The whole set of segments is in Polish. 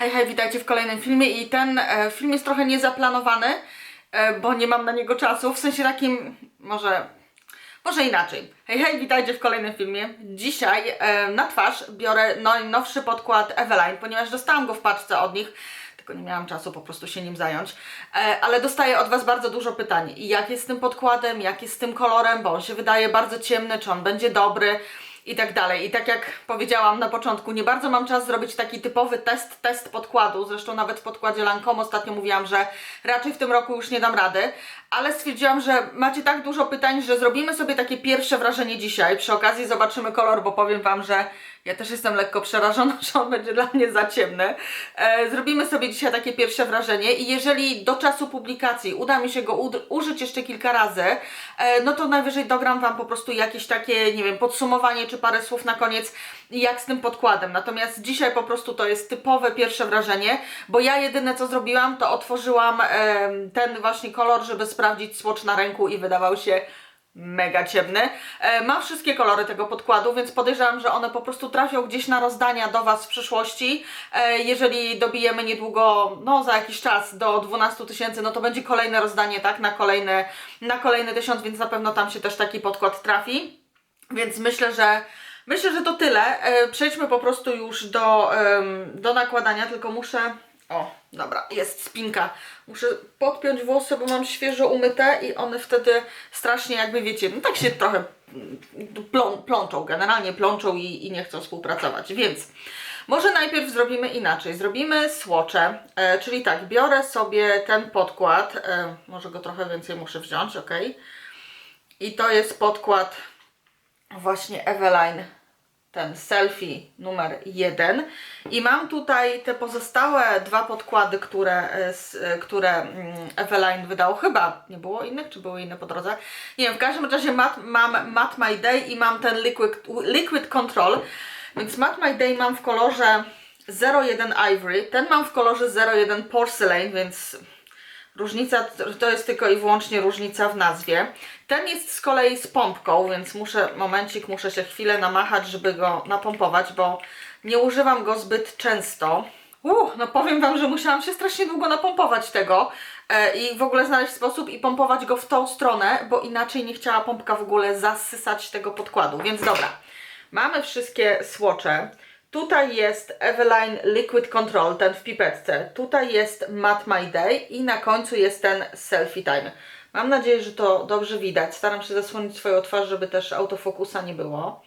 Hej, hej, witajcie w kolejnym filmie i ten e, film jest trochę niezaplanowany, e, bo nie mam na niego czasu, w sensie takim, może, może inaczej. Hej, hej, witajcie w kolejnym filmie. Dzisiaj e, na twarz biorę najnowszy podkład Eveline, ponieważ dostałam go w paczce od nich, tylko nie miałam czasu po prostu się nim zająć, e, ale dostaję od Was bardzo dużo pytań. Jak jest z tym podkładem, jak jest z tym kolorem, bo on się wydaje bardzo ciemny, czy on będzie dobry i tak dalej. I tak jak powiedziałam na początku, nie bardzo mam czas zrobić taki typowy test, test podkładu. Zresztą nawet w podkładzie Lancome ostatnio mówiłam, że raczej w tym roku już nie dam rady, ale stwierdziłam, że macie tak dużo pytań, że zrobimy sobie takie pierwsze wrażenie dzisiaj. Przy okazji zobaczymy kolor, bo powiem Wam, że ja też jestem lekko przerażona, że on będzie dla mnie za ciemny. E, zrobimy sobie dzisiaj takie pierwsze wrażenie i jeżeli do czasu publikacji uda mi się go użyć jeszcze kilka razy, e, no to najwyżej dogram Wam po prostu jakieś takie, nie wiem, podsumowanie czy parę słów na koniec, jak z tym podkładem. Natomiast dzisiaj po prostu to jest typowe pierwsze wrażenie, bo ja jedyne co zrobiłam, to otworzyłam em, ten właśnie kolor, żeby sprawdzić swatch na ręku i wydawał się mega ciemny. E, mam wszystkie kolory tego podkładu, więc podejrzewam, że one po prostu trafią gdzieś na rozdania do Was w przyszłości. E, jeżeli dobijemy niedługo, no za jakiś czas do 12 tysięcy, no to będzie kolejne rozdanie, tak, na kolejne, na kolejny tysiąc, więc na pewno tam się też taki podkład trafi. Więc myślę, że myślę, że to tyle. E, przejdźmy po prostu już do, do nakładania, tylko muszę. O, dobra, jest spinka. Muszę podpiąć włosy, bo mam świeżo umyte i one wtedy strasznie jakby wiecie, no tak się trochę mm, plą, plączą, generalnie plączą i, i nie chcą współpracować. Więc może najpierw zrobimy inaczej. Zrobimy słocze, e, czyli tak, biorę sobie ten podkład, e, może go trochę więcej muszę wziąć, ok. I to jest podkład właśnie Eveline, ten selfie numer jeden. I mam tutaj te pozostałe dwa podkłady, które, e, e, które mm, Eveline wydał. Chyba nie było innych, czy były inne po drodze? Nie wiem, w każdym razie mat, mam Matte My Day i mam ten Liquid, Liquid Control. Więc Matte My Day mam w kolorze 01 Ivory, ten mam w kolorze 01 Porcelain, więc Różnica to jest tylko i wyłącznie różnica w nazwie. Ten jest z kolei z pompką, więc muszę, momencik, muszę się chwilę namachać, żeby go napompować, bo nie używam go zbyt często. Uh, no powiem Wam, że musiałam się strasznie długo napompować tego e, i w ogóle znaleźć sposób i pompować go w tą stronę, bo inaczej nie chciała pompka w ogóle zasysać tego podkładu. Więc dobra, mamy wszystkie słocze. Tutaj jest Eveline Liquid Control, ten w pipetce. Tutaj jest Matte My Day i na końcu jest ten Selfie Time. Mam nadzieję, że to dobrze widać. Staram się zasłonić swoją twarz, żeby też autofokusa nie było.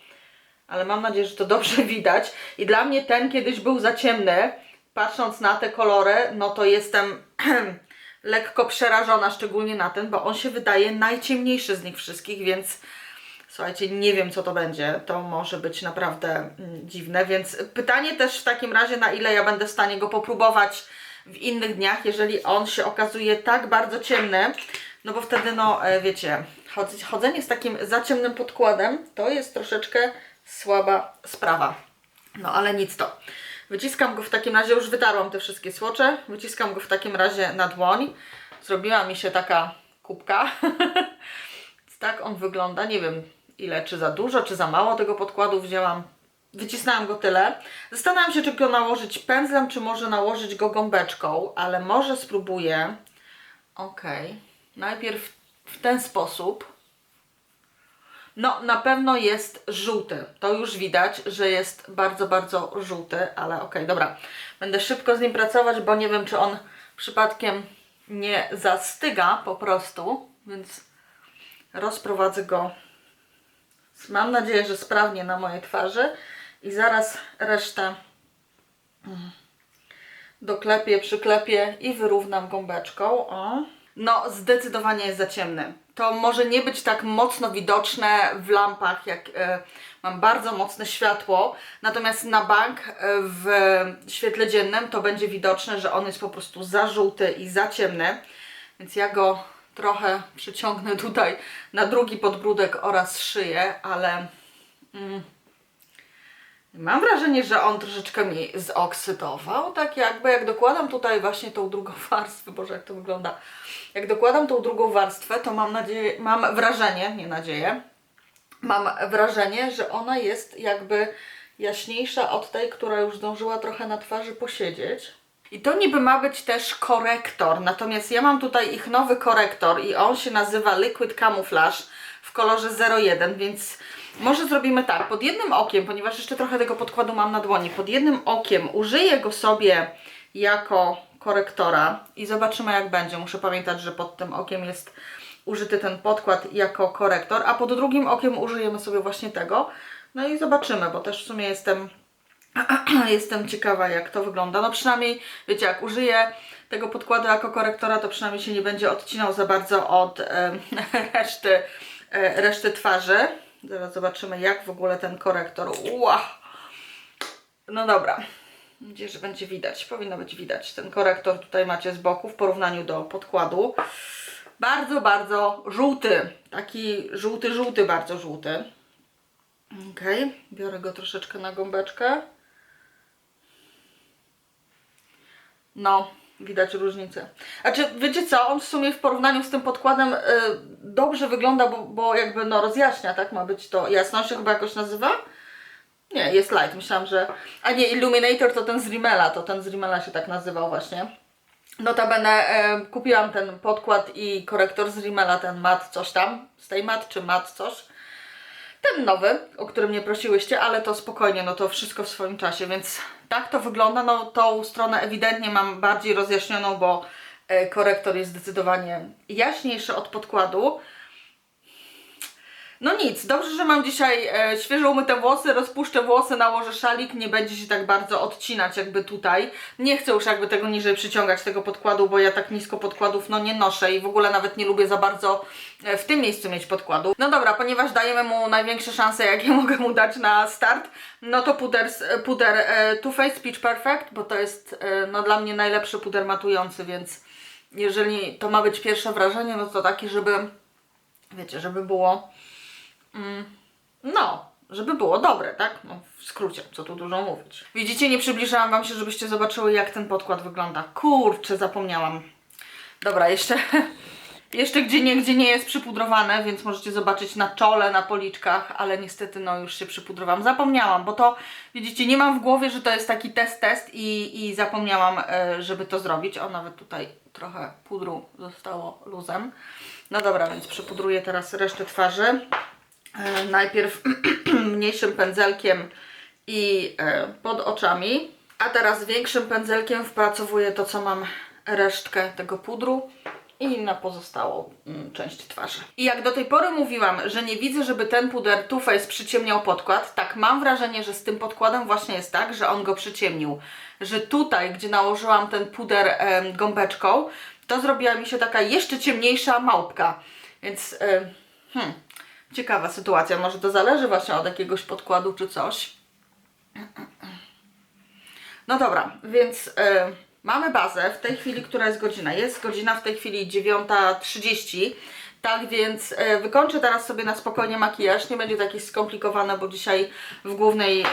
Ale mam nadzieję, że to dobrze widać. I dla mnie ten kiedyś był za ciemny. Patrząc na te kolory, no to jestem lekko przerażona, szczególnie na ten, bo on się wydaje najciemniejszy z nich wszystkich, więc Słuchajcie, nie wiem co to będzie. To może być naprawdę mm, dziwne, więc pytanie też w takim razie, na ile ja będę w stanie go popróbować w innych dniach, jeżeli on się okazuje tak bardzo ciemny, no bo wtedy, no e, wiecie, chodz- chodzenie z takim za ciemnym podkładem to jest troszeczkę słaba sprawa. No ale nic to. Wyciskam go w takim razie, już wytarłam te wszystkie słocze, wyciskam go w takim razie na dłoń. Zrobiła mi się taka kubka. Tak on wygląda. Nie wiem ile, czy za dużo, czy za mało tego podkładu wzięłam. Wycisnęłam go tyle. Zastanawiam się, czy go nałożyć pędzlem, czy może nałożyć go gąbeczką, ale może spróbuję. Ok. Najpierw w ten sposób. No, na pewno jest żółty. To już widać, że jest bardzo, bardzo żółty, ale okej, dobra. Będę szybko z nim pracować, bo nie wiem, czy on przypadkiem nie zastyga po prostu, więc rozprowadzę go. Mam nadzieję, że sprawnie na mojej twarzy i zaraz resztę mm, doklepię, przyklepię i wyrównam gąbeczką. O. No, zdecydowanie jest za ciemny. To może nie być tak mocno widoczne w lampach, jak e, mam bardzo mocne światło, natomiast na bank e, w świetle dziennym to będzie widoczne, że on jest po prostu za żółty i za ciemny. Więc ja go trochę przyciągnę tutaj na drugi podbródek oraz szyję, ale mm, mam wrażenie, że on troszeczkę mi zoksydował, tak jakby jak dokładam tutaj właśnie tą drugą warstwę, boże jak to wygląda, jak dokładam tą drugą warstwę, to mam nadzieję, mam wrażenie, nie nadzieję, mam wrażenie, że ona jest jakby jaśniejsza od tej, która już zdążyła trochę na twarzy posiedzieć. I to niby ma być też korektor, natomiast ja mam tutaj ich nowy korektor i on się nazywa Liquid Camouflage w kolorze 01, więc może zrobimy tak, pod jednym okiem, ponieważ jeszcze trochę tego podkładu mam na dłoni, pod jednym okiem użyję go sobie jako korektora i zobaczymy jak będzie. Muszę pamiętać, że pod tym okiem jest użyty ten podkład jako korektor, a pod drugim okiem użyjemy sobie właśnie tego. No i zobaczymy, bo też w sumie jestem jestem ciekawa jak to wygląda. No przynajmniej, wiecie, jak użyję tego podkładu jako korektora, to przynajmniej się nie będzie odcinał za bardzo od reszty, e, reszty twarzy. Zaraz zobaczymy jak w ogóle ten korektor. Ua! No dobra. Mam nadzieję, że będzie widać. Powinno być widać. Ten korektor tutaj macie z boku w porównaniu do podkładu. Bardzo, bardzo żółty. Taki żółty, żółty, bardzo żółty. Okej, biorę go troszeczkę na gąbeczkę. No, widać różnicę. Znaczy, wiecie co, on w sumie w porównaniu z tym podkładem y, dobrze wygląda, bo, bo jakby no rozjaśnia, tak? Ma być to jasność, się chyba jakoś nazywa? Nie, jest light, myślałam, że... A nie, Illuminator to ten z Rimmela, to ten z Rimmela się tak nazywał właśnie. Notabene e, kupiłam ten podkład i korektor z Rimmela, ten mat coś tam, stay mat czy mat coś. Ten nowy, o którym mnie prosiłyście, ale to spokojnie, no to wszystko w swoim czasie, więc tak to wygląda. No tą stronę ewidentnie mam bardziej rozjaśnioną, bo e, korektor jest zdecydowanie jaśniejszy od podkładu. No nic, dobrze, że mam dzisiaj e, świeżo umyte włosy, rozpuszczę włosy, nałożę szalik, nie będzie się tak bardzo odcinać jakby tutaj. Nie chcę już jakby tego niżej przyciągać, tego podkładu, bo ja tak nisko podkładów no nie noszę i w ogóle nawet nie lubię za bardzo e, w tym miejscu mieć podkładu. No dobra, ponieważ dajemy mu największe szanse, jakie mogę mu dać na start, no to puder, z- puder e, Too Faced Peach Perfect, bo to jest e, no dla mnie najlepszy puder matujący, więc jeżeli to ma być pierwsze wrażenie, no to takie, żeby wiecie, żeby było no, żeby było dobre, tak? No, w skrócie, co tu dużo mówić. Widzicie, nie przybliżałam Wam się, żebyście zobaczyły, jak ten podkład wygląda. Kurczę, zapomniałam. Dobra, jeszcze, jeszcze gdzie nie, gdzie nie jest przypudrowane, więc możecie zobaczyć na czole, na policzkach, ale niestety, no już się przypudrowałam. Zapomniałam, bo to, widzicie, nie mam w głowie, że to jest taki test, test i, i zapomniałam, e, żeby to zrobić. O, nawet tutaj trochę pudru zostało luzem. No dobra, więc przypudruję teraz resztę twarzy. E, najpierw mniejszym pędzelkiem i e, pod oczami, a teraz większym pędzelkiem wpracowuję to, co mam resztkę tego pudru i na pozostałą mm, część twarzy. I jak do tej pory mówiłam, że nie widzę, żeby ten puder Too Faced przyciemniał podkład, tak mam wrażenie, że z tym podkładem właśnie jest tak, że on go przyciemnił. Że tutaj, gdzie nałożyłam ten puder em, gąbeczką, to zrobiła mi się taka jeszcze ciemniejsza małpka. Więc em, hmm, Ciekawa sytuacja, może to zależy właśnie od jakiegoś podkładu czy coś. No dobra, więc y, mamy bazę w tej chwili, która jest godzina. Jest godzina w tej chwili 9.30. Tak więc y, wykończę teraz sobie na spokojnie makijaż. Nie będzie taki skomplikowany, bo dzisiaj w głównej, y,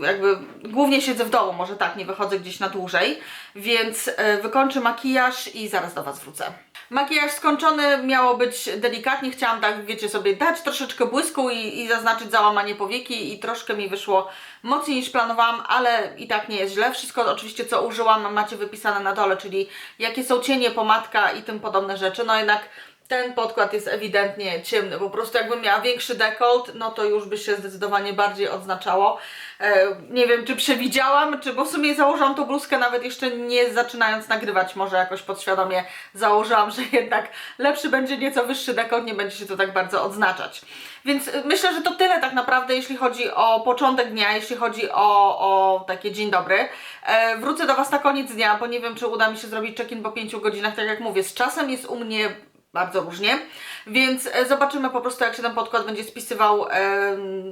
jakby głównie siedzę w domu, może tak, nie wychodzę gdzieś na dłużej. Więc y, wykończę makijaż i zaraz do Was wrócę. Makijaż skończony, miało być delikatnie, chciałam tak, wiecie sobie, dać troszeczkę błysku i, i zaznaczyć załamanie powieki i troszkę mi wyszło mocniej niż planowałam, ale i tak nie jest źle. Wszystko oczywiście co użyłam macie wypisane na dole, czyli jakie są cienie, pomadka i tym podobne rzeczy, no jednak ten podkład jest ewidentnie ciemny, po prostu jakbym miała większy dekolt, no to już by się zdecydowanie bardziej odznaczało. E, nie wiem, czy przewidziałam, czy bo w sumie założyłam tą bluzkę nawet jeszcze nie zaczynając nagrywać, może jakoś podświadomie założyłam, że jednak lepszy będzie nieco wyższy dekolt, nie będzie się to tak bardzo odznaczać. Więc y, myślę, że to tyle tak naprawdę, jeśli chodzi o początek dnia, jeśli chodzi o, o takie dzień dobry. E, wrócę do Was na koniec dnia, bo nie wiem, czy uda mi się zrobić check-in po 5 godzinach, tak jak mówię, z czasem jest u mnie bardzo różnie, więc e, zobaczymy po prostu jak się ten podkład będzie spisywał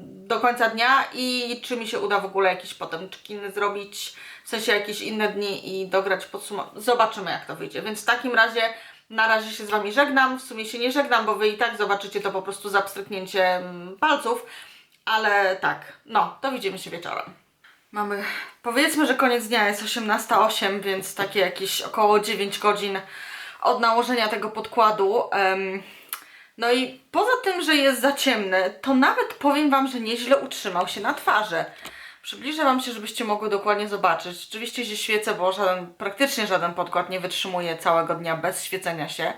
do końca dnia i czy mi się uda w ogóle jakiś potem check-in zrobić, w sensie jakieś inne dni i dograć podsumowanie. Zobaczymy jak to wyjdzie, więc w takim razie na razie się z Wami żegnam, w sumie się nie żegnam, bo Wy i tak zobaczycie to po prostu za palców, ale tak, no, to widzimy się wieczorem. Mamy, powiedzmy, że koniec dnia jest 18.08, więc takie jakieś około 9 godzin od nałożenia tego podkładu. No i poza tym, że jest za ciemny, to nawet powiem Wam, że nieźle utrzymał się na twarzy. Przybliżę Wam się, żebyście mogły dokładnie zobaczyć. Oczywiście się świecę, bo żaden, praktycznie żaden podkład nie wytrzymuje całego dnia bez świecenia się.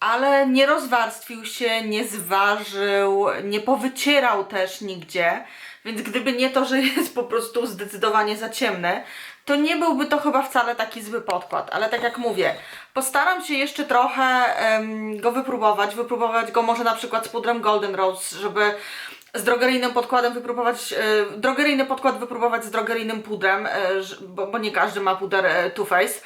Ale nie rozwarstwił się, nie zważył, nie powycierał też nigdzie. Więc gdyby nie to, że jest po prostu zdecydowanie za ciemny, to nie byłby to chyba wcale taki zły podkład. Ale tak jak mówię, postaram się jeszcze trochę em, go wypróbować. Wypróbować go może na przykład z pudrem Golden Rose, żeby z drogeryjnym podkładem wypróbować, e, drogeryjny podkład wypróbować z drogeryjnym pudrem, ż- bo, bo nie każdy ma puder e, Too Faced.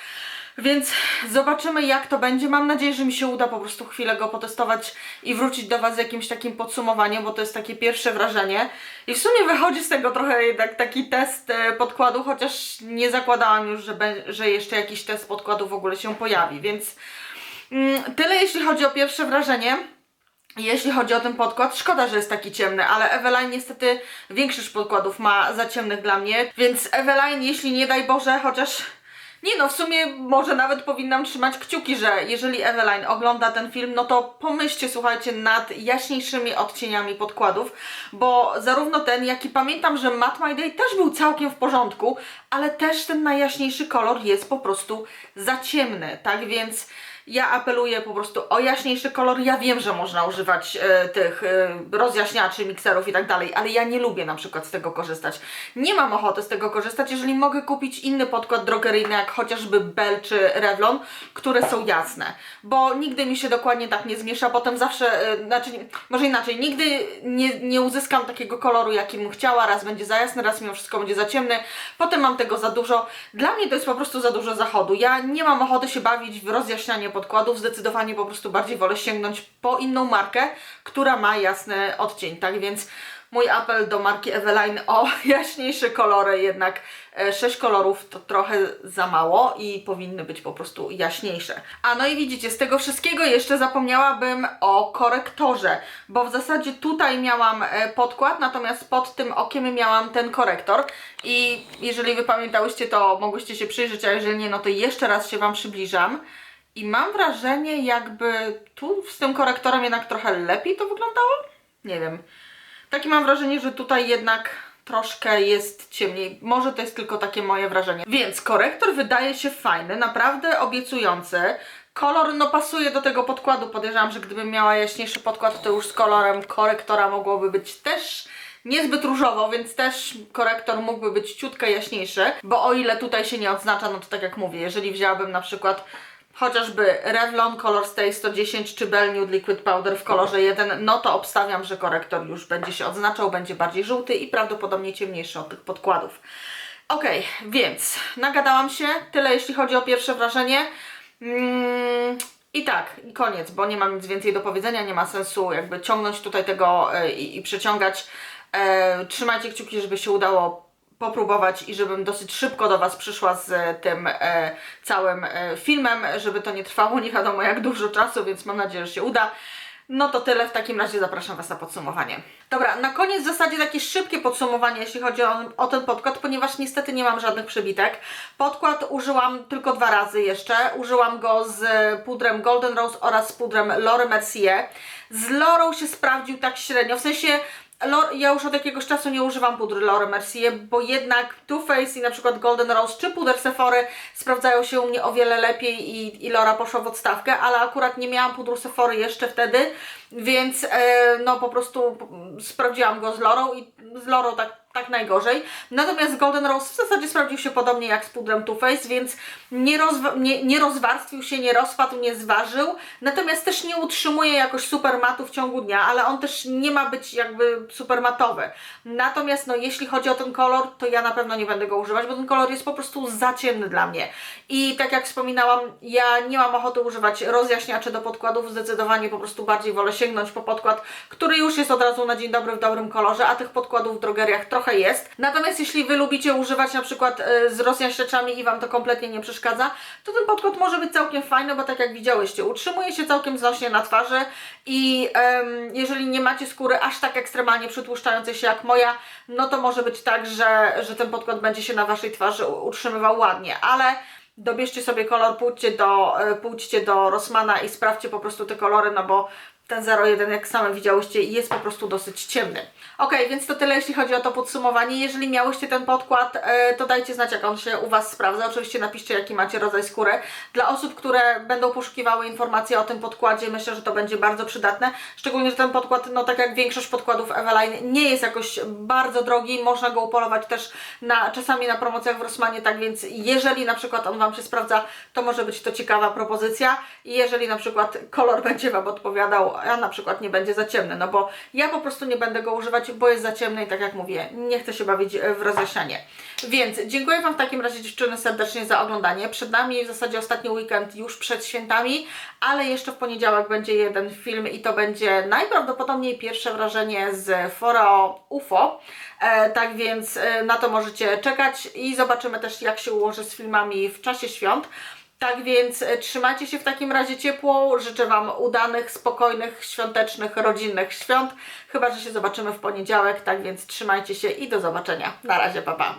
Więc zobaczymy jak to będzie. Mam nadzieję, że mi się uda po prostu chwilę go potestować i wrócić do Was z jakimś takim podsumowaniem, bo to jest takie pierwsze wrażenie. I w sumie wychodzi z tego trochę jednak taki test e, podkładu, chociaż nie zakładałam już, że, że jeszcze jakiś test podkładu w ogóle się pojawi, więc mm, tyle jeśli chodzi o pierwsze wrażenie. Jeśli chodzi o ten podkład, szkoda, że jest taki ciemny, ale Eveline niestety większość podkładów ma za ciemnych dla mnie, więc Eveline, jeśli nie daj Boże, chociaż nie no, w sumie może nawet powinnam trzymać kciuki, że jeżeli Eveline ogląda ten film, no to pomyślcie, słuchajcie, nad jaśniejszymi odcieniami podkładów, bo zarówno ten, jak i pamiętam, że Matte My Day też był całkiem w porządku, ale też ten najjaśniejszy kolor jest po prostu za ciemny, tak więc ja apeluję po prostu o jaśniejszy kolor. Ja wiem, że można używać e, tych e, rozjaśniaczy, mikserów i tak dalej, ale ja nie lubię na przykład z tego korzystać. Nie mam ochoty z tego korzystać, jeżeli mogę kupić inny podkład drogeryjny, jak chociażby Bell czy Revlon, które są jasne, bo nigdy mi się dokładnie tak nie zmiesza, potem zawsze, e, znaczy, może inaczej, nigdy nie, nie uzyskam takiego koloru, jaki bym chciała, raz będzie za jasny, raz mimo wszystko będzie za ciemny, potem mam tego za dużo. Dla mnie to jest po prostu za dużo zachodu. Ja nie mam ochoty się bawić w rozjaśnianie podkładów, zdecydowanie po prostu bardziej wolę sięgnąć po inną markę, która ma jasny odcień, tak więc mój apel do marki Eveline o jaśniejsze kolory, jednak 6 kolorów to trochę za mało i powinny być po prostu jaśniejsze. A no i widzicie, z tego wszystkiego jeszcze zapomniałabym o korektorze, bo w zasadzie tutaj miałam e, podkład, natomiast pod tym okiem miałam ten korektor i jeżeli Wy pamiętałyście, to mogłyście się przyjrzeć, a jeżeli nie, no to jeszcze raz się Wam przybliżam. I mam wrażenie, jakby tu z tym korektorem jednak trochę lepiej to wyglądało? Nie wiem. Takie mam wrażenie, że tutaj jednak troszkę jest ciemniej. Może to jest tylko takie moje wrażenie. Więc korektor wydaje się fajny, naprawdę obiecujący. Kolor no pasuje do tego podkładu. Podejrzewam, że gdybym miała jaśniejszy podkład, to już z kolorem korektora mogłoby być też niezbyt różowo, więc też korektor mógłby być ciutkę jaśniejszy, bo o ile tutaj się nie odznacza, no to tak jak mówię, jeżeli wzięłabym na przykład chociażby Revlon Color Stay 110 czy Bell Nude Liquid Powder w kolorze 1, no to obstawiam, że korektor już będzie się odznaczał, będzie bardziej żółty i prawdopodobnie ciemniejszy od tych podkładów. Ok, więc nagadałam się, tyle jeśli chodzi o pierwsze wrażenie. Mm, I tak, i koniec, bo nie mam nic więcej do powiedzenia, nie ma sensu jakby ciągnąć tutaj tego e, i, i przeciągać. E, trzymajcie kciuki, żeby się udało popróbować i żebym dosyć szybko do Was przyszła z tym e, całym e, filmem, żeby to nie trwało nie wiadomo jak dużo czasu, więc mam nadzieję, że się uda. No to tyle, w takim razie zapraszam Was na podsumowanie. Dobra, na koniec w zasadzie takie szybkie podsumowanie, jeśli chodzi o, o ten podkład, ponieważ niestety nie mam żadnych przebitek. Podkład użyłam tylko dwa razy jeszcze. Użyłam go z pudrem Golden Rose oraz z pudrem Laura Mercier. Z Lorą się sprawdził tak średnio, w sensie ja już od jakiegoś czasu nie używam pudry Laura Mercier, bo jednak Too Faced i na przykład Golden Rose czy puder Sephory sprawdzają się u mnie o wiele lepiej i, i Laura poszła w odstawkę, ale akurat nie miałam pudru Sephory jeszcze wtedy, więc e, no po prostu sprawdziłam go z Lorą i z Lorą tak tak najgorzej. Natomiast Golden Rose w zasadzie sprawdził się podobnie jak z pudrem Too Faced, więc nie, rozwa- nie, nie rozwarstwił się, nie rozpadł, nie zważył. Natomiast też nie utrzymuje jakoś super matu w ciągu dnia, ale on też nie ma być jakby super matowy. Natomiast no, jeśli chodzi o ten kolor, to ja na pewno nie będę go używać, bo ten kolor jest po prostu za ciemny dla mnie. I tak jak wspominałam, ja nie mam ochoty używać rozjaśniaczy do podkładów, zdecydowanie po prostu bardziej wolę sięgnąć po podkład, który już jest od razu na dzień dobry w dobrym kolorze, a tych podkładów w drogeriach trochę jest. Natomiast jeśli Wy lubicie używać na przykład e, z rozjaśniaczami i Wam to kompletnie nie przeszkadza, to ten podkład może być całkiem fajny, bo tak jak widziałyście, utrzymuje się całkiem znośnie na twarzy i jeżeli nie macie skóry aż tak ekstremalnie przytłuszczającej się jak moja, no to może być tak, że, że ten podkład będzie się na Waszej twarzy utrzymywał ładnie, ale dobierzcie sobie kolor, pójdźcie do, e, pójdźcie do Rossmana i sprawdźcie po prostu te kolory, no bo ten 01, jak same widziałyście, jest po prostu dosyć ciemny. Ok, więc to tyle, jeśli chodzi o to podsumowanie. Jeżeli miałyście ten podkład, e, to dajcie znać, jak on się u Was sprawdza. Oczywiście napiszcie, jaki macie rodzaj skóry. Dla osób, które będą poszukiwały informacji o tym podkładzie, myślę, że to będzie bardzo przydatne. Szczególnie, że ten podkład, no tak jak większość podkładów Eveline, nie jest jakoś bardzo drogi. Można go upolować też na, czasami na promocjach w Rossmanie, tak więc jeżeli na przykład on Wam się sprawdza, to może być to ciekawa propozycja. I jeżeli na przykład kolor będzie Wam odpowiadał, a na przykład nie będzie za ciemny, no bo ja po prostu nie będę go używać, bo jest za ciemny i tak jak mówię, nie chcę się bawić e, w rozjaśnianie. Więc dziękuję Wam w takim razie dziewczyny serdecznie za oglądanie. Przed nami w zasadzie ostatni weekend już przed świętami, ale jeszcze w poniedziałek będzie jeden film i to będzie najprawdopodobniej pierwsze wrażenie z Fora UFO. E, tak więc e, na to możecie czekać i zobaczymy też jak się ułoży z filmami w czasie świąt. Tak więc e, trzymajcie się w takim razie ciepło. Życzę Wam udanych, spokojnych, świątecznych, rodzinnych świąt. Chyba, że się zobaczymy w poniedziałek. Tak więc trzymajcie się i do zobaczenia. Na razie, pa pa.